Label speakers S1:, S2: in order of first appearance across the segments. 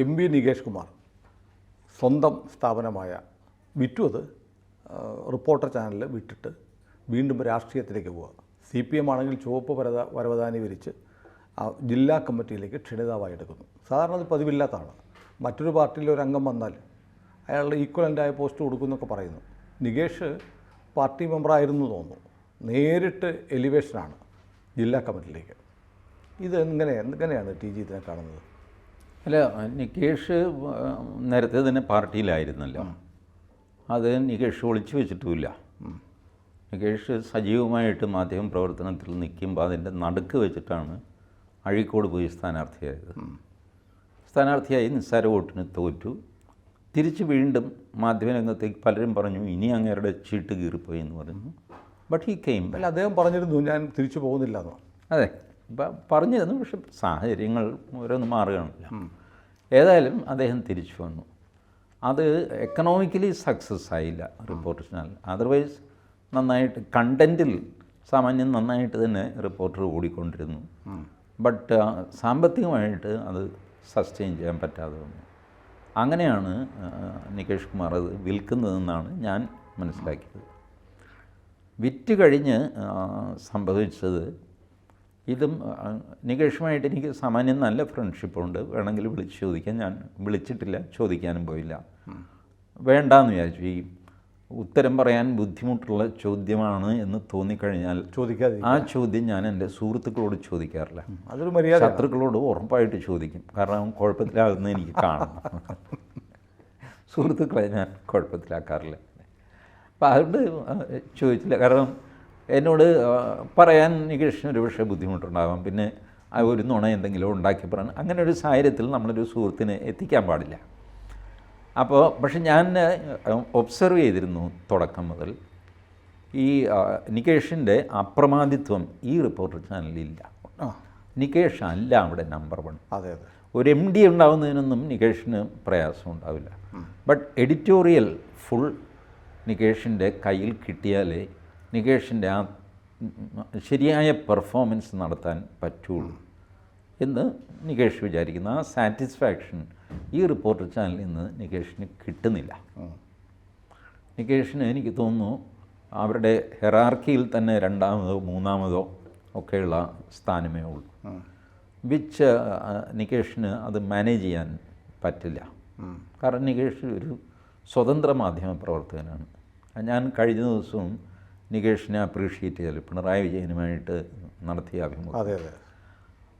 S1: M V Nikesh Kumar സ്വന്തം സ്ഥാപനമായ വിറ്റു അത് റിപ്പോർട്ടർ ചാനലിൽ വിട്ടിട്ട് വീണ്ടും രാഷ്ട്രീയത്തിലേക്ക് പോവുക. സി പി എം ആണെങ്കിൽ ചുവപ്പ് പരത വരവധാനി വിരിച്ച് ജില്ലാ കമ്മിറ്റിയിലേക്ക് ക്ഷണിതാവായി എടുക്കുന്നു. സാധാരണ അത് പതിവില്ലാത്തതാണ്. മറ്റൊരു പാർട്ടിയിൽ ഒരു അംഗം വന്നാൽ അയാളുടെ ഈക്വലന്റായ പോസ്റ്റ് കൊടുക്കുമെന്നൊക്കെ പറയുന്നു. നികേഷ് പാർട്ടി മെമ്പറായിരുന്നു തോന്നുന്നു. നേരിട്ട് എലിവേഷനാണ് ജില്ലാ കമ്മിറ്റിയിലേക്ക്. ഇത് എങ്ങനെ എങ്ങനെയാണ് ടി ജി ഇതിനെ കാണുന്നത്?
S2: അല്ല നികേഷ് നേരത്തെ തന്നെ പാർട്ടിയിലായിരുന്നല്ലോ. അത് നികേഷ് ഒളിച്ചു വെച്ചിട്ടുമില്ല. നികേഷ് സജീവമായിട്ട് മാധ്യമ പ്രവർത്തനത്തിൽ നിൽക്കുമ്പോൾ അതിന്റെ നടുക്ക് വെച്ചിട്ടാണ് അഴീക്കോട് പോയി സ്ഥാനാർത്ഥിയായത്. സ്ഥാനാർത്ഥിയായി നിസ്സാര വോട്ടിന് തോറ്റു. തിരിച്ച് വീണ്ടും മാധ്യമരംഗത്തേക്ക് പലരും പറഞ്ഞു ഇനി അങ്ങേരുടെ ചീട്ട് കീറിപ്പോയി എന്ന് പറഞ്ഞു. ബട്ട് ഈ കെയിം
S1: അല്ല അദ്ദേഹം പറഞ്ഞിരുന്നു ഞാൻ തിരിച്ചു പോകുന്നില്ല എന്ന്.
S2: അതെ. പറഞ്ഞിരുന്നു പക്ഷെ സാഹചര്യങ്ങൾ ഓരോന്ന് മാറുകയാണല്ലോ. ഏതായാലും അദ്ദേഹം തിരിച്ചു വന്നു. അത് എക്കണോമിക്കലി സക്സസ് ആയില്ല റിപ്പോർട്ടർ ചാനൽ അതർവൈസ് നന്നായിട്ട് കണ്ടന്റിൽ സാമാന്യം നന്നായിട്ട് തന്നെ റിപ്പോർട്ടർ ഓടിക്കൊണ്ടിരുന്നു. ബട്ട് സാമ്പത്തികമായിട്ട് അത് സസ്റ്റെയിൻ ചെയ്യാൻ പറ്റാതെ വന്നു. അങ്ങനെയാണ് നികേഷ് കുമാർ അത് വിൽക്കുന്നതെന്നാണ് ഞാൻ മനസ്സിലാക്കിയത്. വിറ്റ് കഴിഞ്ഞ് സംഭവിച്ചത് ഇതും നികേഷുമായിട്ട് എനിക്ക് സാമാന്യം നല്ല ഫ്രണ്ട്ഷിപ്പുണ്ട്. വേണമെങ്കിൽ വിളിച്ച് ചോദിക്കാൻ ഞാൻ വിളിച്ചിട്ടില്ല ചോദിക്കാനും പോയില്ല. വേണ്ടാന്ന് വിചാരിച്ചു. ഈ ഉത്തരം പറയാൻ ബുദ്ധിമുട്ടുള്ള ചോദ്യമാണ് എന്ന് തോന്നിക്കഴിഞ്ഞാൽ
S1: ചോദിക്കാതെ
S2: ആ ചോദ്യം ഞാൻ എന്റെ സുഹൃത്തുക്കളോട് ചോദിക്കാറില്ല.
S1: അതൊരു മര്യാദ
S2: ശത്രുക്കളോട് ഉറപ്പായിട്ട് ചോദിക്കും. കാരണം കുഴപ്പത്തിലാകുന്ന എനിക്ക് കാണണം സുഹൃത്തുക്കളെ ഞാൻ കുഴപ്പത്തിലാക്കാറില്ല. അപ്പം അതുകൊണ്ട് ചോദിച്ചില്ല. കാരണം എന്നോട് പറയാൻ നികേഷിന് ഒരു പക്ഷേ ബുദ്ധിമുട്ടുണ്ടാകാം പിന്നെ ഒരു നുണ എന്തെങ്കിലും ഉണ്ടാക്കി പറയാൻ അങ്ങനെ ഒരു സാഹചര്യത്തിൽ നമ്മളൊരു സുഹൃത്തിനെ എത്തിക്കാൻ പാടില്ല. അപ്പോൾ പക്ഷെ ഞാൻ ഒബ്സർവ് ചെയ്തിരുന്നു തുടക്കം മുതൽ. ഈ നികേഷിന്റെ അപ്രമാദിത്വം ഈ റിപ്പോർട്ടർ ചാനലിലില്ല നികേഷ് അല്ല അവിടെ നമ്പർ വൺ
S1: അതെ അതെ.
S2: ഒരു എം ഡി ഉണ്ടാവുന്നതിനൊന്നും നികേഷിന് പ്രയാസം ഉണ്ടാവില്ല. ബട്ട് എഡിറ്റോറിയൽ ഫുൾ നികേഷിന്റെ കയ്യിൽ കിട്ടിയാലേ നികേഷിന്റെ ആ ശരിയായ പെർഫോമൻസ് നടത്താൻ പറ്റുള്ളൂ എന്ന് നികേഷ് വിചാരിക്കുന്നു. ആ സാറ്റിസ്ഫാക്ഷൻ ഈ റിപ്പോർട്ടർ ചാനലിൽ നിന്ന് നികേഷിന് കിട്ടുന്നില്ല. നികേഷിന് എനിക്ക് തോന്നുന്നു അവരുടെ ഹെറാർക്കിയിൽ തന്നെ രണ്ടാമതോ മൂന്നാമതോ ഒക്കെയുള്ള സ്ഥാനമേ ഉള്ളൂ. വിച്ച് നികേഷിന് അത് മാനേജ് ചെയ്യാൻ പറ്റില്ല. കാരണം നികേഷ് ഒരു സ്വതന്ത്ര മാധ്യമ പ്രവർത്തകനാണ്. ഞാൻ കഴിഞ്ഞ ദിവസവും നികേഷിനെ അപ്രീഷിയേറ്റ് ചെയ്തത്. പിണറായി വിജയനുമായിട്ട് നടത്തിയ അഭിമുഖം.
S1: അതെ അതെ.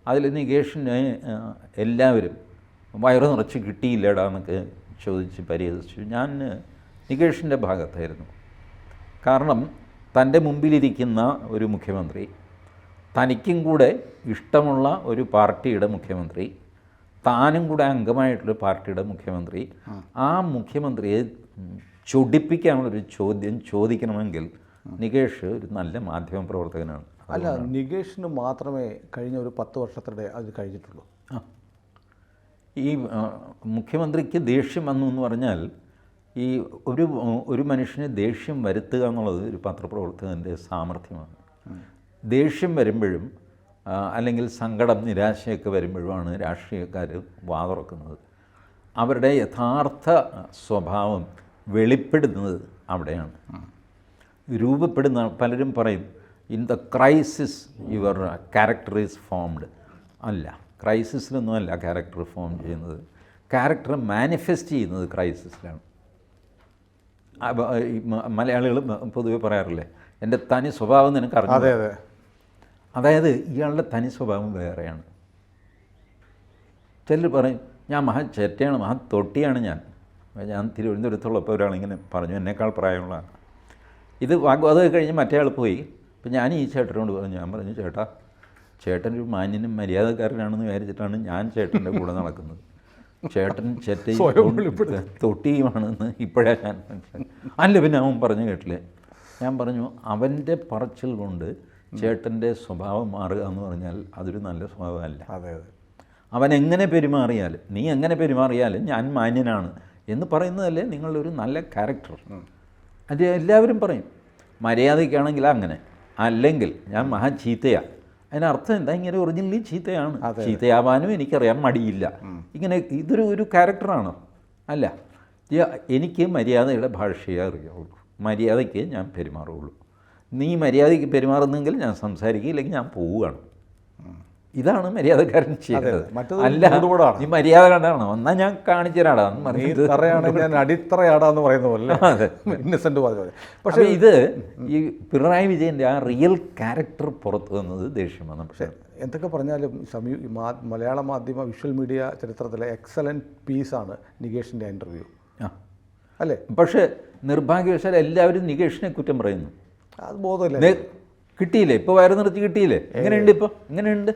S2: അതിൽ നികേഷിനെ എല്ലാവരും വയറു നിറച്ച് കിട്ടിയില്ലടാ എന്നൊക്കെ ചോദിച്ച് പരിഹസിച്ചു. ഞാൻ നികേഷിന്റെ ഭാഗത്തായിരുന്നു. കാരണം തന്റെ മുമ്പിലിരിക്കുന്ന ഒരു മുഖ്യമന്ത്രി തനിക്കും കൂടെ ഇഷ്ടമുള്ള ഒരു പാർട്ടിയുടെ മുഖ്യമന്ത്രി താനും കൂടെ അംഗമായിട്ടുള്ള പാർട്ടിയുടെ മുഖ്യമന്ത്രി ആ. മുഖ്യമന്ത്രിയെ ചൊടിപ്പിക്കാനുള്ളൊരു ചോദ്യം ചോദിക്കണമെങ്കിൽ നികേഷ് ഒരു നല്ല മാധ്യമ പ്രവർത്തകനാണ്.
S1: അല്ല നികേഷിന് മാത്രമേ കഴിഞ്ഞ ഒരു പത്ത് വർഷത്തിടെ അത് കഴിഞ്ഞിട്ടുള്ളൂ.
S2: ആ. ഈ മുഖ്യമന്ത്രിക്ക് ദേഷ്യം വന്നു എന്ന് പറഞ്ഞാൽ ഈ ഒരു ഒരു മനുഷ്യന് ദേഷ്യം വരുത്തുക എന്നുള്ളത് ഒരു പത്രപ്രവർത്തകന്റെ സാമർഥ്യമാണ്. ദേഷ്യം വരുമ്പോഴും അല്ലെങ്കിൽ സങ്കടം നിരാശയൊക്കെ വരുമ്പോഴുമാണ് രാഷ്ട്രീയക്കാർ വാതുറക്കുന്നത്. അവരുടെ യഥാർത്ഥ സ്വഭാവം വെളിപ്പെടുന്നത് അവിടെയാണ്. രൂപപ്പെടുന്ന പലരും പറയും in the crisis your character is formed അല്ല ക്രൈസിസിലൊന്നും അല്ല ക്യാരക്ടർ ഫോം ചെയ്യുന്നത്. ക്യാരക്ടർ മാനിഫെസ്റ്റ് ചെയ്യുന്നത് ക്രൈസിസിലാണ് മലയാളികൾ പൊതുവെ പറയാറില്ലേ എന്റെ തനി സ്വഭാവം നിനക്ക് അറിഞ്ഞു
S1: അതെ അതെ.
S2: അതായത് ഇയാളുടെ തനി സ്വഭാവം വേറെയാണ്. ചിലർ പറയും ഞാൻ മഹാ ചേറ്റയാണ് മഹാ തൊട്ടിയാണ് ഞാൻ. ഞാൻ തിരുവനന്തപുരത്തുള്ളപ്പോൾ ഒരാളിങ്ങനെ പറഞ്ഞു എന്നേക്കാൾ പ്രായമുള്ളതാണ് ഇത് വാഗ്വാദം കഴിഞ്ഞ് മറ്റേ ആൾ പോയി. അപ്പം ഞാൻ ഈ ചേട്ടനോട് പറഞ്ഞു ഞാൻ പറഞ്ഞു ചേട്ടാ ചേട്ടൻ ഒരു മാന്യനും മര്യാദക്കാരനാണെന്ന് വിചാരിച്ചിട്ടാണ് ഞാൻ ചേട്ടന്റെ കൂടെ നടക്കുന്നത്. ചേട്ടൻ ചേട്ടയും തൊട്ടിയുമാണെന്ന് ഇപ്പോഴാണ് ഞാൻ മനസ്സിലാക്കി അല്ല പിന്നെ അവൻ പറഞ്ഞു കേട്ടില്ലേ? ഞാൻ പറഞ്ഞു അവന്റെ പറച്ചിൽ കൊണ്ട് ചേട്ടന്റെ സ്വഭാവം മാറുക എന്ന് പറഞ്ഞാൽ അതൊരു നല്ല സ്വഭാവമല്ല.
S1: അതെ അതെ.
S2: അവൻ എങ്ങനെ പെരുമാറിയാലും നീ എങ്ങനെ പെരുമാറിയാലും ഞാൻ മാന്യനാണ്. എന്ന് പറയുന്നതല്ലേ നിങ്ങളുടെ ഒരു നല്ല ക്യാരക്ടർ അത് എല്ലാവരും പറയും. മര്യാദയ്ക്കാണെങ്കിൽ അങ്ങനെ. അല്ലെങ്കിൽ ഞാൻ മഹാ ചീത്തയാണ് അതിനർത്ഥം എന്താ? ഇങ്ങനെ ഒറിജിനലി ചീത്തയാണ്. ചീത്തയാവാനും എനിക്കറിയാൻ മടിയില്ല. ഇങ്ങനെ ഇതൊരു ഒരു ക്യാരക്ടറാണോ അല്ല. എനിക്ക് മര്യാദയുടെ ഭാഷയെ അറിയാവുള്ളൂ മര്യാദയ്ക്ക് ഞാൻ പെരുമാറുള്ളൂ. നീ മര്യാദയ്ക്ക് പെരുമാറുന്നെങ്കിൽ ഞാൻ സംസാരിക്കും ഇല്ലെങ്കിൽ ഞാൻ പോവുകയാണ്. ഇതാണ് മര്യാദക്കാരൻ ചെയ്യുന്നത്.
S1: ഈ
S2: അല്ല. നീ മര്യാദ കണ്ടാണ്? എന്നാ ഞാൻ കാണിച്ചു തരാടാ. എന്ന്
S1: നീ
S2: പറഞ്ഞിട്ട്
S1: തറയാണെങ്കിൽ ഞാൻ അടിത്തറയാടാന്ന് പറയുന്ന പോലെ. ഇന്നസെന്റ് പറഞ്ഞ പോലെ പക്ഷേ
S2: ഇത് ഈ പിണറായി വിജയന്റെ ആ റിയൽ ക്യാരക്ടർ പുറത്തു വന്നത് ദേഷ്യം പക്ഷേ
S1: എന്തൊക്കെ പറഞ്ഞാലും സമീ ഈ മലയാള മാധ്യമ വിഷ്വൽ മീഡിയ ചരിത്രത്തിലെ എക്സലന്റ് പീസാണ് നികേഷിന്റെ ഇന്റർവ്യൂ
S2: ആ.
S1: അല്ലേ?
S2: പക്ഷേ നിർഭാഗ്യവശാൽ എല്ലാവരും നികേഷിനെ കുറ്റം പറയുന്നു.
S1: അത് ബോധമില്ല.
S2: കിട്ടിയില്ലേ? ഇപ്പോൾ വയറ് നിർത്തി കിട്ടിയില്ലേ? എങ്ങനെയുണ്ട് ഇപ്പോൾ എങ്ങനെയുണ്ട്?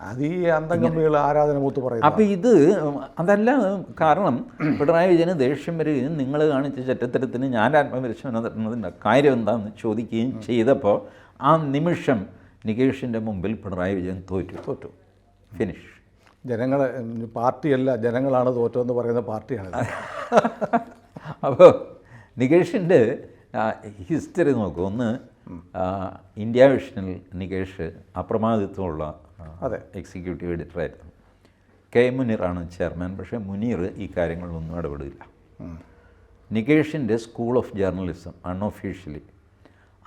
S1: അത് ഈ അന്തംഗമ്മികൾ ആരാധന മൂത്ത് പറയും
S2: അപ്പം ഇത് അതല്ല കാരണം പിണറായി വിജയന് ദേഷ്യം വരികയും നിങ്ങൾ കാണിച്ച ചറ്റത്തരത്തിന് ഞാൻ ആത്മപരിശോധന നടത്തുന്നതിന്റെ കാര്യം എന്താണെന്ന് ചോദിക്കുകയും ചെയ്തപ്പോൾ ആ നിമിഷം നികേഷിന്റെ മുമ്പിൽ പിണറായി വിജയൻ തോറ്റു.
S1: തോറ്റു.
S2: ഫിനിഷ്
S1: ജനങ്ങളെ ഉം, പാർട്ടിയല്ല ജനങ്ങളാണ് തോറ്റമെന്ന് പറയുന്ന പാർട്ടിയാണ്.
S2: അപ്പോൾ നികേഷിന്റെ ഹിസ്റ്ററി നോക്കൂ. ഒന്ന് ഇന്ത്യ വിഷനിൽ നികേഷ് അപ്രമാദിത്വമുള്ള
S1: അതെ.
S2: എക്സിക്യൂട്ടീവ് എഡിറ്ററായിരുന്നു കെ. മുനീറാണ് ചെയർമാൻ പക്ഷേ മുനീർ ഈ കാര്യങ്ങളിലൊന്നും ഇടപെടില്ല. നികേഷിന്റെ സ്കൂൾ ഓഫ് ജേർണലിസം അൺഒഫീഷ്യലി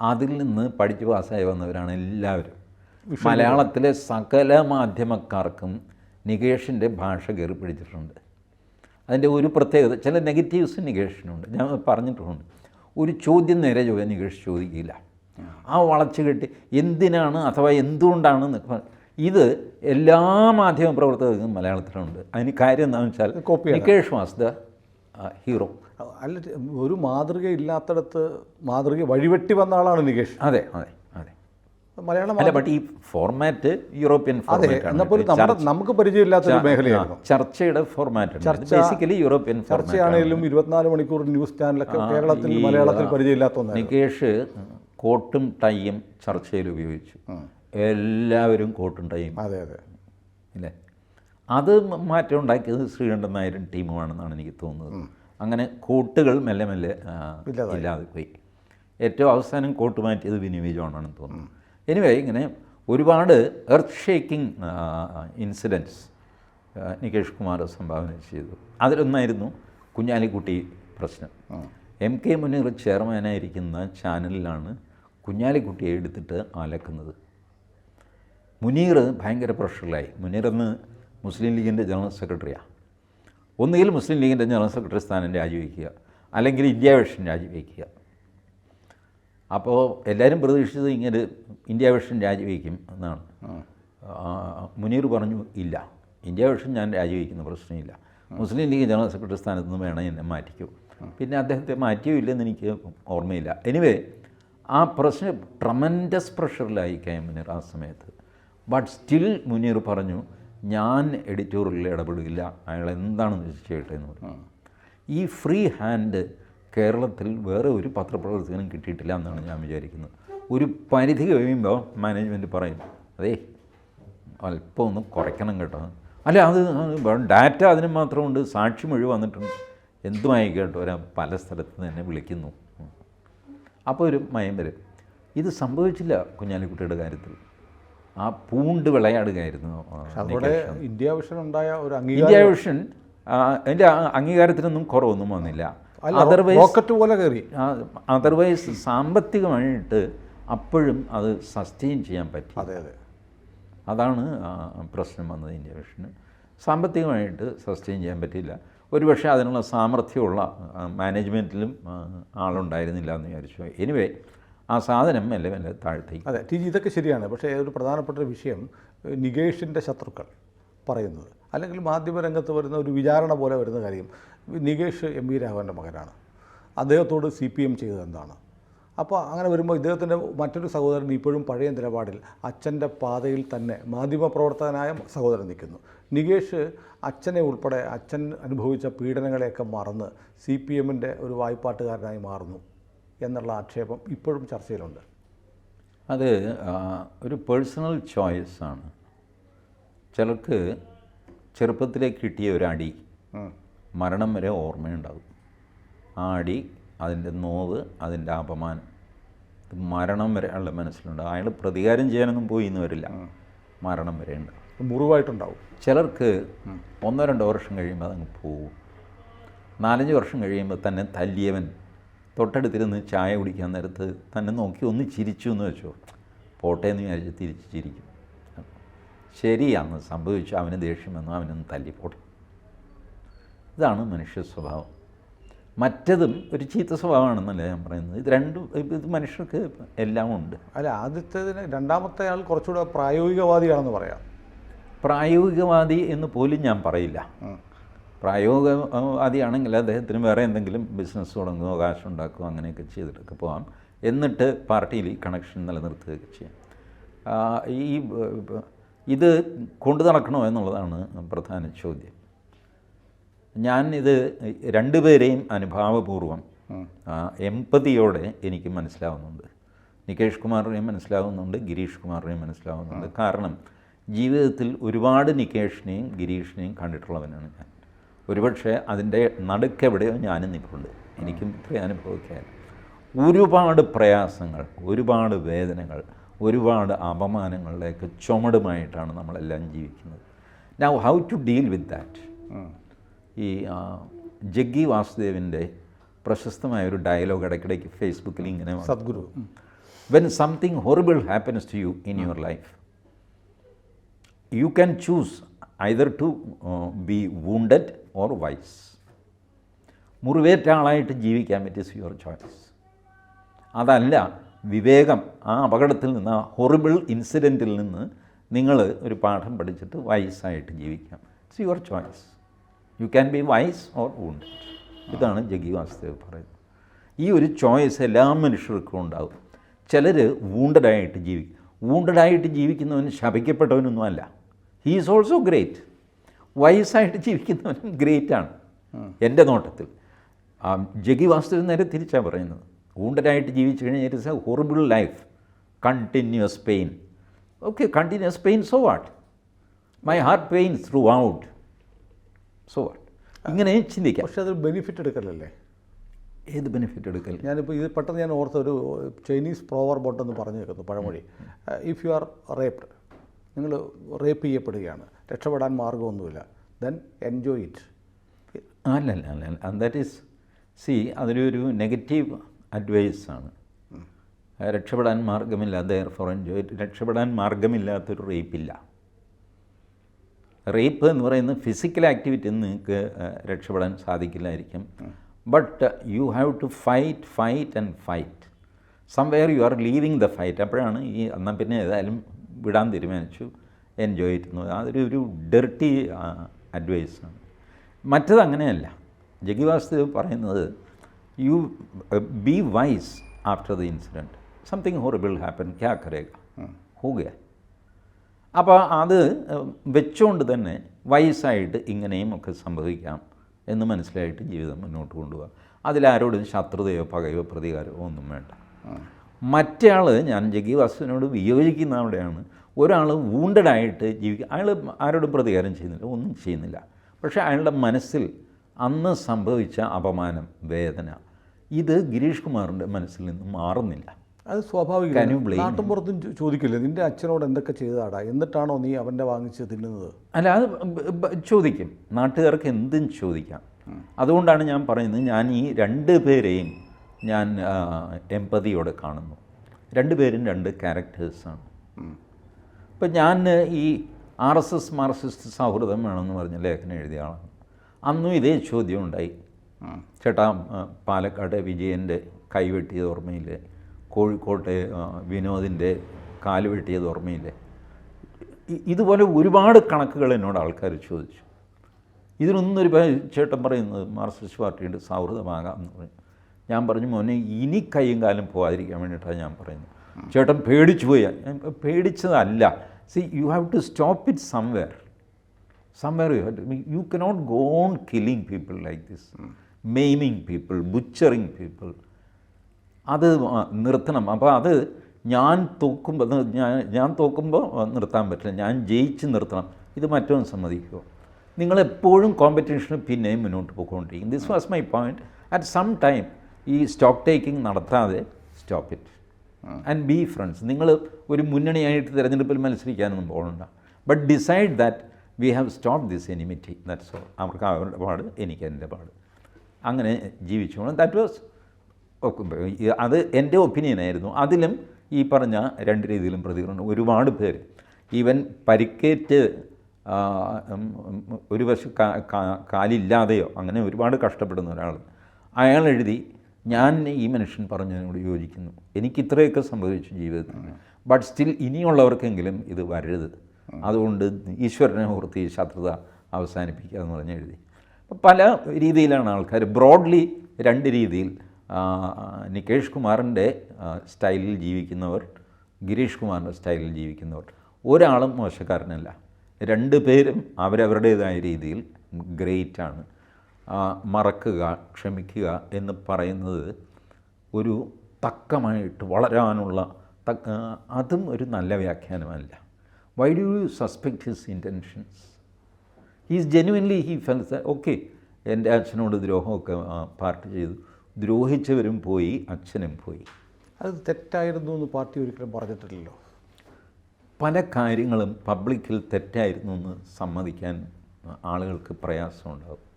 S2: അതിൽ നിന്ന് പഠിച്ചു പാസ്സായി വന്നവരാണ് എല്ലാവരും. മലയാളത്തിലെ സകല മാധ്യമക്കാർക്കും നികേഷിന്റെ ഭാഷ കയറി പിടിച്ചിട്ടുണ്ട്. അതിന്റെ ഒരു പ്രത്യേകത ചില നെഗറ്റീവ്സ് നികേഷിനുണ്ട്. ഞാൻ പറഞ്ഞിട്ടുണ്ട്. ഒരു ചോദ്യം നേരെ ചോദ്യം നികേഷ് ചോദിക്കില്ല. ആ. വളച്ചു കെട്ടി എന്തിനാണ് അഥവാ എന്തുകൊണ്ടാണ് ഇത് എല്ലാ മാധ്യമ പ്രവർത്തകർക്കും മലയാളത്തിലുണ്ട്. അതിന് കാര്യം എന്താണെന്ന് വെച്ചാൽ
S1: copy
S2: Nikesh was the hero
S1: അല്ല ഒരു മാതൃക ഇല്ലാത്തടത്ത് മാതൃക വഴിവെട്ടി വന്ന ആളാണ് നികേഷ്.
S2: അതെ അതെ അതെ.
S1: മലയാളം
S2: അല്ല ബട്ട് ഈ ഫോർമാറ്റ് യൂറോപ്യൻ
S1: ഫോർമാറ്റ് നമുക്ക് പരിചയമില്ലാത്ത മേഖലയാണ്
S2: ചർച്ചയുടെ ഫോർമാറ്റ് ബേസിക്കലി യൂറോപ്യൻ
S1: ചർച്ചയാണെങ്കിലും ഇരുപത്തിനാല് മണിക്കൂർ ന്യൂസ് ചാനലൊക്കെ കേരളത്തിൽ മലയാളത്തിൽ പരിചയമില്ലാത്ത
S2: നികേഷ് കോട്ടും ടൈയും ചർച്ചയിൽ ഉപയോഗിച്ചു. എല്ലാവരും കോട്ടും ടൈയും
S1: അതെ അതെ.
S2: ഇല്ലേ? അത് മാറ്റം ഉണ്ടാക്കിയത് ശ്രീകണ്ഠൻ നായരും ടീമുമാണെന്നാണ് എനിക്ക് തോന്നുന്നത്. അങ്ങനെ കോട്ടുകൾ മെല്ലെ മെല്ലെ ഇല്ലാതെ പോയി ഏറ്റവും അവസാനം കോട്ട് മാറ്റിയത് വിനിമയ ജോണാണെന്ന് തോന്നുന്നു. എനിവേ ഇങ്ങനെ ഒരുപാട് earth shaking incidence Nikesh Kumar സംഭാവന ചെയ്തു. അതിലൊന്നായിരുന്നു കുഞ്ഞാലിക്കുട്ടി പ്രശ്നം. എം കെ മുനീർ ചെയർമാനായിരിക്കുന്ന ചാനലിലാണ് കുഞ്ഞാലിക്കുട്ടിയെ എടുത്തിട്ട് അലക്കുന്നത് മുനീർ ഭയങ്കര പ്രഷറിലായി. മുനീർ എന്ന് മുസ്ലിം ലീഗിന്റെ ജനറൽ സെക്രട്ടറിയാണ് ഒന്നുകിൽ മുസ്ലിം ലീഗിന്റെ ജനറൽ സെക്രട്ടറി സ്ഥാനം രാജിവെക്കുക അല്ലെങ്കിൽ ഇന്ത്യ വിഷൻ രാജിവെക്കുക അപ്പോൾ എല്ലാവരും പ്രതീക്ഷിച്ചത് ഇങ്ങനെ ഇന്ത്യ വിഷൻ രാജിവെക്കും എന്നാണ്. മുനീർ പറഞ്ഞു ഇല്ല ഇന്ത്യ വിഷൻ ഞാൻ രാജിവെക്കുന്ന പ്രശ്നമില്ല. മുസ്ലിം ലീഗ് ജനറൽ സെക്രട്ടറി സ്ഥാനത്ത് നിന്ന് വേണം എന്നെ മാറ്റിക്കൂ. പിന്നെ അദ്ദേഹത്തെ മാറ്റിയോ ഇല്ലെന്ന് എനിക്ക് ഓർമ്മയില്ല. എനിവേ ആ പ്രശ്നം ട്രമൻഡസ് പ്രഷറിലായി കെ മുനീർ ആ സമയത്ത്. ബട്ട് സ്റ്റിൽ മുനീർ പറഞ്ഞു ഞാൻ എഡിറ്റോറിയലിൽ ഇടപെടില്ല അയാൾ എന്താണെന്ന് ചോദിച്ചേട്ടെ എന്ന് പറഞ്ഞു. ഈ ഫ്രീ ഹാൻഡ് കേരളത്തിൽ വേറെ ഒരു പത്രപ്രവർത്തകനും കിട്ടിയിട്ടില്ല എന്നാണ് ഞാൻ വിചാരിക്കുന്നത്. ഒരു പരിധി കഴിയുമ്പോൾ മാനേജ്മെന്റ് പറയും അതേ അല്പം ഒന്ന് കുറയ്ക്കണം കേട്ടോ. അല്ല അത് ഡാറ്റ അതിന് മാത്രമുണ്ട്. സാക്ഷി മൊഴി വന്നിട്ടുണ്ട്. എന്തുമായി കേട്ടോ? ഒരാ പല സ്ഥലത്ത് നിന്ന് എന്നെ വിളിക്കുന്നു. അപ്പോൾ ഒരു മയം വരും. ഇത് സംഭവിച്ചില്ല കുഞ്ഞാലിക്കുട്ടിയുടെ കാര്യത്തിൽ. ആ പൂണ്ട് വിളയാടുകയായിരുന്നു
S1: ഇന്ത്യ വിഷൻ ഉണ്ടായ ഒരു
S2: ഇന്ത്യ വിഷൻ അതിന്റെ അംഗീകാരത്തിനൊന്നും കുറവൊന്നും വന്നില്ല. അതർവൈസ്
S1: പോലെ കയറി.
S2: അതർവൈസ് സാമ്പത്തികമായിട്ട് അപ്പോഴും അത് സസ്റ്റെയിൻ ചെയ്യാൻ പറ്റി.
S1: അതെ അതെ.
S2: അതാണ് പ്രശ്നം വന്നത് ഇന്ത്യ വിഷന്. സാമ്പത്തികമായിട്ട് സസ്റ്റെയിൻ ചെയ്യാൻ പറ്റിയില്ല. ഒരുപക്ഷെ അതിനുള്ള സാമർഥ്യമുള്ള മാനേജ്മെന്റിലും ആളുണ്ടായിരുന്നില്ല എന്ന് വിചാരിച്ചു. എനിവേ ആ സാധനം മെല്ലെ മെല്ലെ താഴ്ത്തി.
S1: അതെ ടി ജി ഇതൊക്കെ ശരിയാണ്. പക്ഷേ ഒരു പ്രധാനപ്പെട്ട വിഷയം നികേഷിന്റെ ശത്രുക്കൾ പറയുന്നത്. അല്ലെങ്കിൽ മാധ്യമരംഗത്ത് വരുന്ന ഒരു വിചാരണ പോലെ വരുന്ന കാര്യം നികേഷ് എം വി രാഘവന്റെ മകനാണ്. അദ്ദേഹത്തോട് സി പി എം ചെയ്തത് എന്താണ്? അപ്പോൾ അങ്ങനെ വരുമ്പോൾ ഇദ്ദേഹത്തിന്റെ മറ്റൊരു സഹോദരൻ ഇപ്പോഴും പഴയ നിലപാടിൽ അച്ഛന്റെ പാതയിൽ തന്നെ മാധ്യമപ്രവർത്തകനായ സഹോദരൻ നിൽക്കുന്നു. നികേഷ് അച്ഛനെ ഉൾപ്പെടെ അച്ഛൻ അനുഭവിച്ച പീഡനങ്ങളെയൊക്കെ മറന്ന് സി പി എമ്മിന്റെ ഒരു വായ്പാട്ടുകാരനായി മാറുന്നു. എന്നുള്ള ആക്ഷേപം ഇപ്പോഴും ചർച്ചയിലുണ്ട്.
S2: അത് ഒരു പേഴ്സണൽ ചോയ്സ് ആണ്. ചിലർക്ക് ചെറുപ്പത്തിലേക്ക് കിട്ടിയ ഒരു അടി മരണം വരെ ഓർമ്മയുണ്ടാകും. ആ അടി അതിന്റെ നോവ് അതിന്റെ അപമാനം ഇത് മരണം വരെ അയാളുടെ മനസ്സിലുണ്ട്. അയാൾ പ്രതികാരം ചെയ്യാനൊന്നും പോയി എന്ന് വരില്ല. മരണം വരെ ഉണ്ടാവും
S1: മുറിവായിട്ടുണ്ടാവും.
S2: ചിലർക്ക് ഒന്നോ രണ്ടോ വർഷം കഴിയുമ്പോൾ അതങ്ങ് പോവും. നാലഞ്ച് വർഷം കഴിയുമ്പോൾ തന്നെ തല്ലിയവൻ തൊട്ടടുത്തിരുന്ന് ചായ കുടിക്കാൻ നേരത്ത് തന്നെ നോക്കി ഒന്ന് ചിരിച്ചു എന്ന് വെച്ചോ. പോട്ടെ എന്ന് വിചാരിച്ച് തിരിച്ച് ചിരിക്കും. ശരിയാന്ന് സംഭവിച്ചു അവന് ദേഷ്യം വന്നു അവനൊന്ന് തല്ലിപ്പോട്ടെ ഇതാണ് മനുഷ്യ സ്വഭാവം. മറ്റതും ഒരു ചീത്ത സ്വഭാവമാണെന്നല്ലേ ഞാൻ പറയുന്നത്. ഇത് രണ്ടും ഇത് മനുഷ്യർക്ക് എല്ലാം ഉണ്ട്.
S1: അല്ല ആദ്യത്തേതിന് രണ്ടാമത്തെ ആൾ കുറച്ചുകൂടെ പ്രായോഗികവാദിയാണെന്ന് പറയാം.
S2: പ്രായോഗികവാദി എന്ന് പോലും ഞാൻ പറയില്ല. പ്രായോഗികവാദിയാണെങ്കിൽ അദ്ദേഹത്തിന് വേറെ എന്തെങ്കിലും ബിസിനസ് തുടങ്ങുകയോ കാശുണ്ടാക്കുകയോ അങ്ങനെയൊക്കെ ചെയ്തിട്ടൊക്കെ പോകാം. എന്നിട്ട് പാർട്ടിയിൽ ഈ കണക്ഷൻ നിലനിർത്തുകയൊക്കെ ചെയ്യാം. ഈ ഇത് കൊണ്ടു നടക്കണോ എന്നുള്ളതാണ് പ്രധാന ചോദ്യം. ഞാൻ ഇത് രണ്ടുപേരെയും അനുഭാവപൂർവം എമ്പതിയോടെ എനിക്ക് മനസ്സിലാവുന്നുണ്ട്. നികേഷ് കുമാറിനെയും മനസ്സിലാവുന്നുണ്ട് ഗിരീഷ് കുമാറിനെയും മനസ്സിലാവുന്നുണ്ട്. കാരണം ജീവിതത്തിൽ ഒരുപാട് നികേഷിനെയും ഗിരീഷിനെയും കണ്ടിട്ടുള്ളവനാണ് ഞാൻ. ഒരുപക്ഷെ അതിന്റെ നടുക്കെവിടെയോ ഞാനും നിൽപ്പുണ്ട്. എനിക്കും ഇത്രയും അനുഭവിക്കാൻ. ഒരുപാട് പ്രയാസങ്ങൾ ഒരുപാട് വേദനകൾ ഒരുപാട് അപമാനങ്ങളിലേക്ക് ചുമടുമായിട്ടാണ് നമ്മളെല്ലാം ജീവിക്കുന്നത്. Now how to deal with that ഈ ജഗ്ഗി വാസുദേവിന്റെ പ്രശസ്തമായ ഒരു ഡയലോഗ് ഇടയ്ക്കിടയ്ക്ക് ഫേസ്ബുക്കിൽ ഇങ്ങനെ.
S1: Sadhguru. When
S2: something something horrible to you in your life you can choose either to be uh, be wise. മുറിവേറ്റ ആളായിട്ട് ജീവിക്കാൻ ഇറ്റ് യുവർ ചോയ്സ് അതല്ല വിവേകം ആ അപകടത്തിൽ നിന്ന് ആ ഹൊറിബിൾ ഇൻസിഡന്റിൽ നിന്ന് നിങ്ങൾ ഒരു പാഠം പഠിച്ചിട്ട് വൈസായിട്ട് ജീവിക്കാം. It's your choice you can be wise or wounded. ഇതാണ് ജഗി വാസുദേവ് പറയുന്നത്. ഈ ഒരു ചോയ്സ് എല്ലാ മനുഷ്യർക്കും ഉണ്ടാകും ചിലർ വൂണ്ടഡായിട്ട് ജീവിക്കും. വൂണ്ടഡായിട്ട് ജീവിക്കുന്നവന് ശപിക്കപ്പെട്ടവനൊന്നും അല്ല. ഹീ ഈസ് ഓൾസോ ഗ്രേറ്റ് വയസ്സായിട്ട് ജീവിക്കുന്നവനും ഗ്രേറ്റാണ്. എന്റെ നോട്ടത്തിൽ. ആ ജഗി വാസ്തുവിൽ നേരെ തിരിച്ചാണ് പറയുന്നത്. ഊണ്ടനായിട്ട് ജീവിച്ചു കഴിഞ്ഞാൽ it is a horrible life continuous pain okay continuous pain so what my heart pain throughout so what ഇങ്ങനെ ചിന്തിക്കാം.
S1: പക്ഷേ അതൊരു ബെനിഫിറ്റ് എടുക്കലല്ലേ?
S2: ഏത് ബെനിഫിറ്റ് എടുക്കൽ?
S1: ഞാനിപ്പോൾ ഇത് പെട്ടെന്ന് ഞാൻ ഓർത്ത ഒരു ചൈനീസ് പ്രോവർ ബോട്ടെന്ന് പറഞ്ഞു കേൾക്കുന്നു പഴമൊഴി ഇഫ് യു ആർ റേപ്ഡ് നിങ്ങൾ റേപ്പ് ചെയ്യപ്പെടുകയാണ്. രക്ഷപ്പെടാൻ മാർഗമൊന്നുമില്ല ദെൻ എൻജോയ് ഇറ്റ്
S2: അല്ല അല്ല. ദാറ്റ് ഈസ് സി അതിലൊരു നെഗറ്റീവ് അഡ്വൈസാണ് രക്ഷപ്പെടാൻ മാർഗമില്ല ദയർ ഫോർ എൻജോയ് രക്ഷപ്പെടാൻ മാർഗമില്ലാത്തൊരു റേപ്പില്ല റേപ്പ് എന്ന് പറയുന്ന ഫിസിക്കൽ ആക്ടിവിറ്റി നിങ്ങൾക്ക് രക്ഷപ്പെടാൻ സാധിക്കില്ലായിരിക്കും. But you have to fight fight and fight somewhere you are leaving the fight അപ്പോഴാണ് ഈ എന്നാൽ പിന്നെ ഏതായാലും വിടാൻ തീരുമാനിച്ചു. എൻജോയ് ചെയ്തിരുന്നു അതൊരു ഒരു ഡെർട്ടി അഡ്വൈസാണ് മറ്റത് അങ്ങനെയല്ല. ജഗി വാസുദേവ് പറയുന്നത് you be wise after the incident something horrible happen ക്യാ കരേക ഹോ ഗയാ അപ്പോൾ അത് വെച്ചുകൊണ്ട് തന്നെ വയസ്സായിട്ട് ഇങ്ങനെയും ഒക്കെ സംഭവിക്കാം എന്ന് മനസ്സിലായിട്ട് ജീവിതം മുന്നോട്ട് കൊണ്ടുപോകാം അതിലാരോടും ശത്രുതയോ പകയോ പ്രതികാരമോ ഒന്നും വേണ്ട. മറ്റയാൾ ഞാൻ ജഗി വാസുവിനോട് വിയോജിക്കുന്ന അവിടെയാണ് ഒരാൾ വൂണ്ടഡായിട്ട് ജീവിക്കുക അയാൾ ആരോടും പ്രതികാരം ചെയ്യുന്നില്ല ഒന്നും ചെയ്യുന്നില്ല. പക്ഷേ അയാളുടെ മനസ്സിൽ അന്ന് സംഭവിച്ച അപമാനം വേദന ഇത് ഗിരീഷ് കുമാറിന്റെ മനസ്സിൽ നിന്ന് മാറുന്നില്ല.
S1: അത് സ്വാഭാവിക നാട്ടുമ്പുറത്തും ചോദിക്കില്ലേ നിന്റെ അച്ഛനോട് എന്തൊക്കെ ചെയ്താടാ എന്നിട്ടാണോ നീ അവന്റെ വാങ്ങിച്ച് തിന്നുന്നത്?
S2: അല്ല അത് ചോദിക്കും. നാട്ടുകാർക്ക് എന്തും ചോദിക്കാം. അതുകൊണ്ടാണ് ഞാൻ പറയുന്നത് ഞാൻ ഈ രണ്ട് പേരെയും ഞാൻ എമ്പതിയോടെ കാണുന്നു. രണ്ട് പേരും രണ്ട് ക്യാരക്ടേഴ്സാണ് ഇപ്പം ഞാൻ ഈ ആർ എസ് എസ് മാർക്സിസ്റ്റ് സൗഹൃദം വേണമെന്ന് പറഞ്ഞ ലേഖനം എഴുതിയ ആളാണ്. അന്നും ഇതേ ചോദ്യം ഉണ്ടായി ചേട്ടാ പാലക്കാട് വിജയന്റെ കൈവെട്ടിയത് ഓർമ്മയില്ലേ? കോഴിക്കോട്ടെ വിനോദിന്റെ കാൽ വെട്ടിയത് ഓർമ്മയില്ലേ? ഇതുപോലെ ഒരുപാട് കണക്കുകൾ എന്നോട് ആൾക്കാർ ചോദിച്ചു. ഇതിനൊന്നൊരു ചേട്ടൻ പറയുന്നത് മാർക്സിസ്റ്റ് പാർട്ടിയുടെ സൗഹൃദമാകാം എന്ന് പറഞ്ഞു. ഞാൻ പറഞ്ഞു മോനെ ഇനി കൈയും കാലും പോകാതിരിക്കാൻ വേണ്ടിയിട്ടാണ് ഞാൻ പറയുന്നത്. ചേട്ടൻ പേടിച്ചു പോയാൽ പേടിച്ചതല്ല. See you have to stop it somewhere somewhere you, have to, you cannot go on killing people like this, maiming people, butchering people. അത് നിർത്തണം. അപ്പോൾ അത് ഞാൻ തോക്കുമ്പോൾ ഞാൻ ഞാൻ തോക്കുമ്പോൾ നിർത്താൻ പറ്റില്ല. ഞാൻ ജയിച്ച് നിർത്തണം. ഇത് മറ്റൊന്ന് സമ്മതിക്കുമോ നിങ്ങളെപ്പോഴും കോമ്പറ്റീഷന് പിന്നെയും മുന്നോട്ട് പോയിക്കൊണ്ടിരിക്കും. This was my point at some time ഈ സ്റ്റോക്ക് ടേക്കിംഗ് നടത്താതെ stop it and be friends നിങ്ങൾ ഒരു മുന്നണിയായിട്ട് തിരഞ്ഞെടുപ്പിൽ മത്സരിക്കാനൊന്നും പോകണ്ട. But decide that we have stop this enmity that's all അവർക്ക് അവരുടെ പാട് എനിക്ക് എന്റെ പാട്. അങ്ങനെ ജീവിച്ചോണം ദാറ്റ് വാസ് അത് എന്റെ ഒപ്പീനിയനായിരുന്നു അതിലും ഈ പറഞ്ഞ രണ്ട് രീതിയിലും പ്രതികരണം. ഒരുപാട് പേര് ഈവൻ പരിക്കേറ്റ് ഒരു വശം കാലില്ലാതെയോ അങ്ങനെ ഒരുപാട് കഷ്ടപ്പെടുന്ന ഒരാൾ അയാൾ എഴുതി ഞാൻ ഈ മനുഷ്യൻ പറഞ്ഞതിനോട് യോജിക്കുന്നു. എനിക്ക് ഇത്രയൊക്കെ സംഭവിച്ചു ജീവിതത്തിൽ. ബട്ട് സ്റ്റിൽ ഇനിയുള്ളവർക്കെങ്കിലും ഇത് വരരുത്. അതുകൊണ്ട് ഈശ്വരനെ ഓർത്ത് ഈ ശത്രുത അവസാനിപ്പിക്കുക എന്ന് പറഞ്ഞ് എഴുതി. പല രീതിയിലാണ് ആൾക്കാർ ബ്രോഡ്ലി രണ്ട് രീതിയിൽ നികേഷ് കുമാറിന്റെ സ്റ്റൈലിൽ ജീവിക്കുന്നവർ ഗിരീഷ് കുമാറിന്റെ സ്റ്റൈലിൽ ജീവിക്കുന്നവർ. ഒരാളും മോശക്കാരനല്ല. രണ്ട് പേരും അവരവരുടേതായ രീതിയിൽ ഗ്രേറ്റാണ് മറക്കുക ക്ഷമിക്കുക എന്ന് പറയുന്നത് ഒരു തക്കമായിട്ട് വളരാനുള്ള തക്ക അതും ഒരു നല്ല വ്യാഖ്യാനമല്ല. Why do you suspect his intentions he's genuinely he feels okay എന്റെ അച്ഛനോട് ദ്രോഹമൊക്കെ പാർട്ടി ചെയ്തു. ദ്രോഹിച്ചവരും പോയി അച്ഛനും പോയി.
S1: അത് തെറ്റായിരുന്നു എന്ന് പാർട്ടി ഒരിക്കലും പറഞ്ഞിട്ടില്ലല്ലോ.
S2: പല കാര്യങ്ങളും പബ്ലിക്കിൽ തെറ്റായിരുന്നു എന്ന് സമ്മതിക്കാൻ ആളുകൾക്ക് പ്രയാസമുണ്ടാകും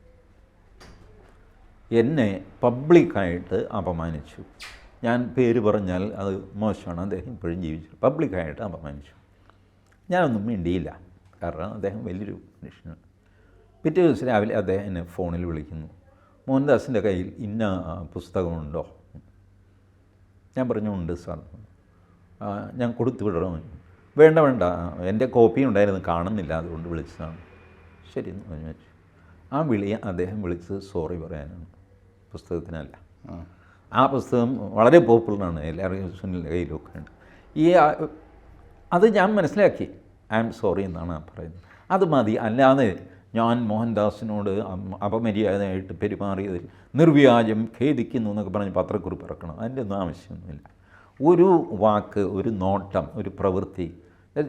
S2: എന്നെ പബ്ലിക്കായിട്ട് അപമാനിച്ചു. ഞാൻ പേര് പറഞ്ഞാൽ അത് മോശമാണ്. അദ്ദേഹം ഇപ്പോഴും ജീവിച്ചു. പബ്ലിക്കായിട്ട് അപമാനിച്ചു. ഞാനൊന്നും മിണ്ടിയില്ല. കാരണം അദ്ദേഹം വലിയൊരു മനുഷ്യനാണ്. പിറ്റേ ദിവസം രാവിലെ അദ്ദേഹം എന്നെ ഫോണിൽ വിളിക്കുന്നു. മോഹൻദാസിന്റെ കയ്യിൽ ഇന്ന പുസ്തകമുണ്ടോ? ഞാൻ പറഞ്ഞു ഉണ്ട് സാർ. ഞാൻ കൊടുത്തു വിടണോ? വേണ്ട വേണ്ട. എന്റെ കോപ്പി ഉണ്ടായിരുന്നു. കാണുന്നില്ല. അതുകൊണ്ട് വിളിച്ചതാണ്. ശരി എന്ന് പറഞ്ഞു. വെച്ചു ആ വിളി അദ്ദേഹം വിളിച്ച് സോറി പറയാനാണ്. പുസ്തകത്തിനല്ല. ആ. പുസ്തകം വളരെ പോപ്പുലറാണ് എല്ലാവരുടെയും സുനിൽ കയ്യിലൊക്കെ ഉണ്ട്. ഈ അത് ഞാൻ മനസ്സിലാക്കി. ഐ ആം സോറി എന്നാണ് ആ പറയുന്നത്. അത് മതി അല്ലാതെ ഞാൻ മോഹൻദാസിനോട് അപമര്യാദയായിട്ട് പെരുമാറിയതിൽ നിർവ്യാജം ഖേദിക്കുന്നു എന്നൊക്കെ പറഞ്ഞ് പത്രക്കുറിപ്പ് ഇറക്കണം. അതിന്റെ ഒന്നും ആവശ്യമൊന്നുമില്ല. ഒരു വാക്ക് ഒരു നോട്ടം ഒരു പ്രവൃത്തി.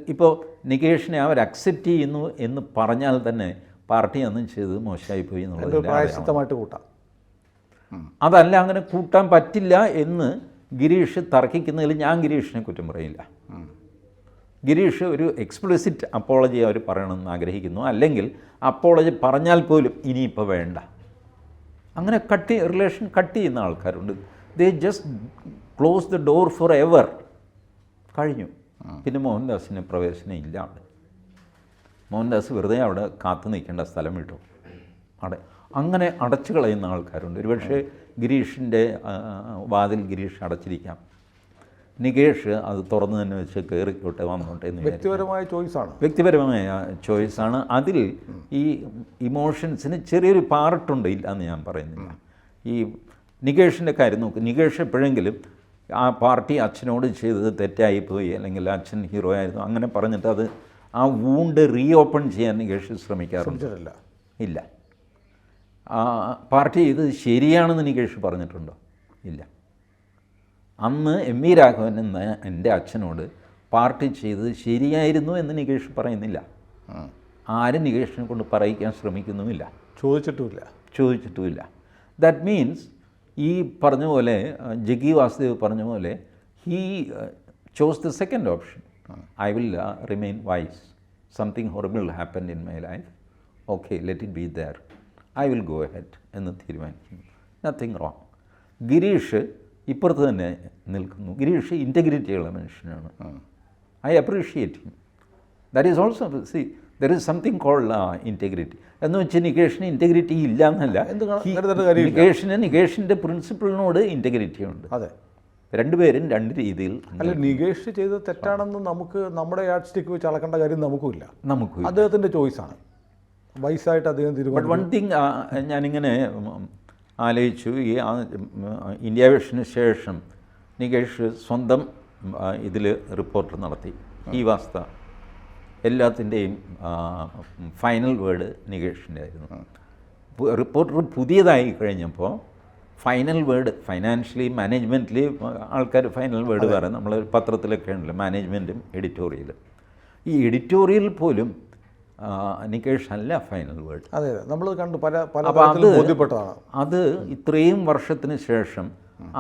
S2: ഇപ്പോൾ നികേഷിനെ അവർ അക്സെപ്റ്റ് ചെയ്യുന്നു എന്ന് പറഞ്ഞാൽ തന്നെ പാർട്ടി ഒന്നും ചെയ്തത് മോശമായിപ്പോയി
S1: പോയി
S2: എന്നുള്ളത്
S1: കൂട്ടാം.
S2: അതല്ല അങ്ങനെ കൂട്ടാൻ പറ്റില്ല എന്ന് ഗിരീഷ് തർക്കിക്കുന്നതിൽ ഞാൻ ഗിരീഷിനെ കുറ്റം പറയില്ല. ഗിരീഷ് ഒരു എക്സ്പ്ലിസിറ്റ് അപ്പോളജി അവർ പറയണമെന്ന് ആഗ്രഹിക്കുന്നു. അല്ലെങ്കിൽ അപ്പോളജി പറഞ്ഞാൽ പോലും ഇനിയിപ്പോൾ വേണ്ട. അങ്ങനെ കട്ട് റിലേഷൻ കട്ട് ചെയ്യുന്ന ആൾക്കാരുണ്ട്. They just close the door forever കഴിഞ്ഞു പിന്നെ മോഹൻദാസിന് പ്രവേശനം ഇല്ല അവിടെ. മോഹൻദാസ് വെറുതെ അവിടെ കാത്തു നിൽക്കേണ്ട സ്ഥലം വിട്ടു. അവിടെ അങ്ങനെ അടച്ചു കളയുന്ന ആൾക്കാരുണ്ട്. ഒരുപക്ഷെ ഗിരീഷിന്റെ വാതിൽ ഗിരീഷ് അടച്ചിരിക്കാം. നികേഷ് അത് തുറന്നു തന്നെ വെച്ച് കയറിക്കോട്ടെ വന്നോട്ടെ എന്ന്
S1: വ്യക്തിപരമായ ചോയ്സാണ്.
S2: വ്യക്തിപരമായ ചോയ്സാണ്. അതിൽ ഈ ഇമോഷൻസിന് ചെറിയൊരു പാർട്ടുണ്ട് ഇല്ല എന്ന് ഞാൻ പറയുന്നില്ല. ഈ നികേഷിന്റെ കാര്യം നോക്ക്. നികേഷ് എപ്പോഴെങ്കിലും ആ പാർട്ടി അച്ഛനോട് ചെയ്തത് തെറ്റായിപ്പോയി അല്ലെങ്കിൽ അച്ഛൻ ഹീറോ ആയിരുന്നു അങ്ങനെ പറഞ്ഞിട്ട് അത് ആ വൂണ്ട് റീ ഓപ്പൺ ചെയ്യാൻ നികേഷ് ശ്രമിക്കാറുണ്ട്. ഇല്ല. ആ പാർട്ടി ഇത് ശരിയാണെന്ന് നികേഷ് പറഞ്ഞിട്ടുണ്ടോ? ഇല്ല. അന്ന് എം വി രാഘവൻ എന്ന എന്റെ അച്ഛനോട് പാർട്ടി ചെയ്തത് ശരിയായിരുന്നു എന്ന് നികേഷ് പറയുന്നില്ല. ആരും നികേഷിനെ കൊണ്ട് പറയിക്കാൻ ശ്രമിക്കുന്നുമില്ല.
S1: ചോദിച്ചിട്ടുമില്ല.
S2: ചോദിച്ചിട്ടുമില്ല. ദാറ്റ് മീൻസ് ഈ പറഞ്ഞ പോലെ ജഗി വാസുദേവ് പറഞ്ഞ പോലെ he chose the second option I will remain wise something horrible happen in my life okay let it be there I will go head എന്ന് തീരുമാനിക്കുന്നു. നത്തിങ് റോങ് ഗിരീഷ് ഇപ്പുറത്ത് തന്നെ നിൽക്കുന്നു. ഗിരീഷ് ഇന്റഗ്രിറ്റിയുള്ള മനുഷ്യനാണ്. I appreciate him that is also see there is something called integrity എന്ന് വെച്ചാൽ നികേഷിന് integrity ഇല്ല എന്നല്ല. നികേഷിന് നികേഷിന്റെ പ്രിൻസിപ്പിളിനോട് ഇന്റഗ്രിറ്റി ഉണ്ട്.
S1: അതെ.
S2: രണ്ടുപേരും രണ്ട് രീതിയിൽ
S1: അല്ല നികേഷ് ചെയ്തത് തെറ്റാണെന്ന് നമുക്ക് നമ്മുടെ യാഡ് സ്റ്റിക്ക് വെച്ച് അളക്കേണ്ട കാര്യം നമുക്കുമില്ല.
S2: നമുക്ക്
S1: അദ്ദേഹത്തിന്റെ ചോയ്സാണ് വയസ്സായിട്ട് അദ്ദേഹം തിരുവനന്തപുരം
S2: വൺ തിങ് ഞാനിങ്ങനെ ആലോചിച്ചു. ഈ ഇന്ത്യ വിഷന് ശേഷം നികേഷ് സ്വന്തം ഇതിൽ റിപ്പോർട്ട് നടത്തി. ഈ വാസ്ത എല്ലാത്തിന്റെയും ഫൈനൽ വേർഡ് നികേഷിന്റെ ആയിരുന്നു റിപ്പോർട്ടർ പുതിയതായി കഴിഞ്ഞപ്പോൾ ഫൈനൽ വേർഡ് ഫൈനാൻഷ്യലി മാനേജ്മെന്റിൽ ആൾക്കാർ ഫൈനൽ വേർഡ് പറയും. നമ്മൾ പത്രത്തിലൊക്കെ ഉണ്ടല്ലോ മാനേജ്മെന്റും എഡിറ്റോറിയലും ഈ എഡിറ്റോറിയൽ പോലും നികേഷ് അല്ല ഫൈനൽ വേർഡ്
S1: അതെ നമ്മൾ കണ്ടു പല പല ബോധ്യപ്പെട്ടതാണ്.
S2: അത് ഇത്രയും വർഷത്തിന് ശേഷം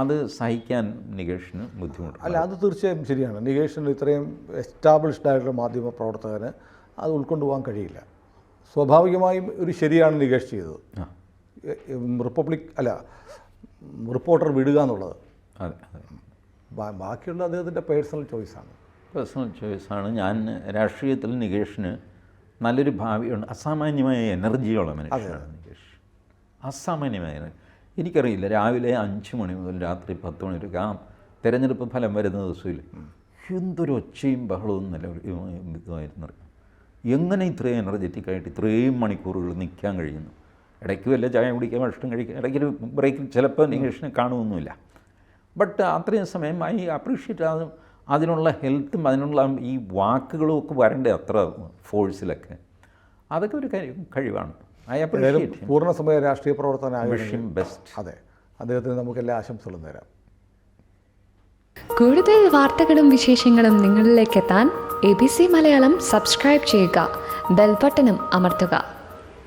S2: അത് സഹിക്കാൻ നികേഷിന് ബുദ്ധിമുട്ട്
S1: അല്ല അത് തീർച്ചയായും ശരിയാണ്. നികേഷിന് ഇത്രയും എസ്റ്റാബ്ലിഷ്ഡ് ആയിട്ടുള്ള മാധ്യമ പ്രവർത്തകന് അത് ഉൾക്കൊണ്ടു പോകാൻ കഴിയില്ല. സ്വാഭാവികമായും ഒരു ശരിയാണ് നികേഷ് ചെയ്തത്. റിപ്പബ്ലിക് അല്ല റിപ്പോർട്ടർ വിടുക എന്നുള്ളത്.
S2: അതെ
S1: ബാക്കിയുള്ള അദ്ദേഹത്തിന്റെ പേഴ്സണൽ ചോയ്സാണ്.
S2: പേഴ്സണൽ ചോയ്സാണ്. ഞാൻ രാഷ്ട്രീയത്തിൽ നികേഷിന് നല്ലൊരു ഭാവിയുണ്ട്. അസാമാന്യമായ എനർജിയുള്ള മനുഷ്യനാണ് നികേഷ്. അസാമാന്യമായ എനിക്കറിയില്ല രാവിലെ അഞ്ച് മണി മുതൽ രാത്രി പത്ത് മണി വരെ ആ തിരഞ്ഞെടുപ്പ് ഫലം വരുന്ന ദിവസമില്ല എന്തൊരു ഒച്ചയും ബഹളവും നില ഇതുമായിരുന്നു. എങ്ങനെ ഇത്രയും എനർജറ്റിക്കായിട്ട് ഇത്രയും മണിക്കൂറുകൾ നിൽക്കാൻ കഴിയുന്നു? ഇടയ്ക്ക് വല്ല ചായ കുടിക്കാൻ ഭക്ഷണം കഴിക്കാൻ ഇടയ്ക്ക് ബ്രേക്കിൽ ചിലപ്പോൾ നികേഷിനെ കാണുമൊന്നുമില്ല ബട്ട് അത്രയും സമയം ഐ അപ്രീഷിയേറ്റ് അത് അതിനുള്ള ഹെൽത്തും അതിനുള്ള ഈ വാക്കുകളും ഒക്കെ വരണ്ടേ അത്ര ഫോഴ്സിലൊക്കെ അതൊക്കെ ഒരു കാര്യം കഴിവാണ്. ഐ അപ്രീഷിയേറ്റ്
S1: പൂർണ സമയ രാഷ്ട്രീയ
S2: പ്രവർത്തന ബെസ്റ്റ്
S1: അതെ. അദ്ദേഹത്തിന് നമുക്ക് എല്ലാ ആശംസകളും നേരാം.
S3: കൂടുതൽ വാർത്തകളും വിശേഷങ്ങളും നിങ്ങളിലേക്ക് എത്താൻ A B C Malayalam subscribe ചെയ്യുക. ബെൽബട്ടനും അമർത്തുക.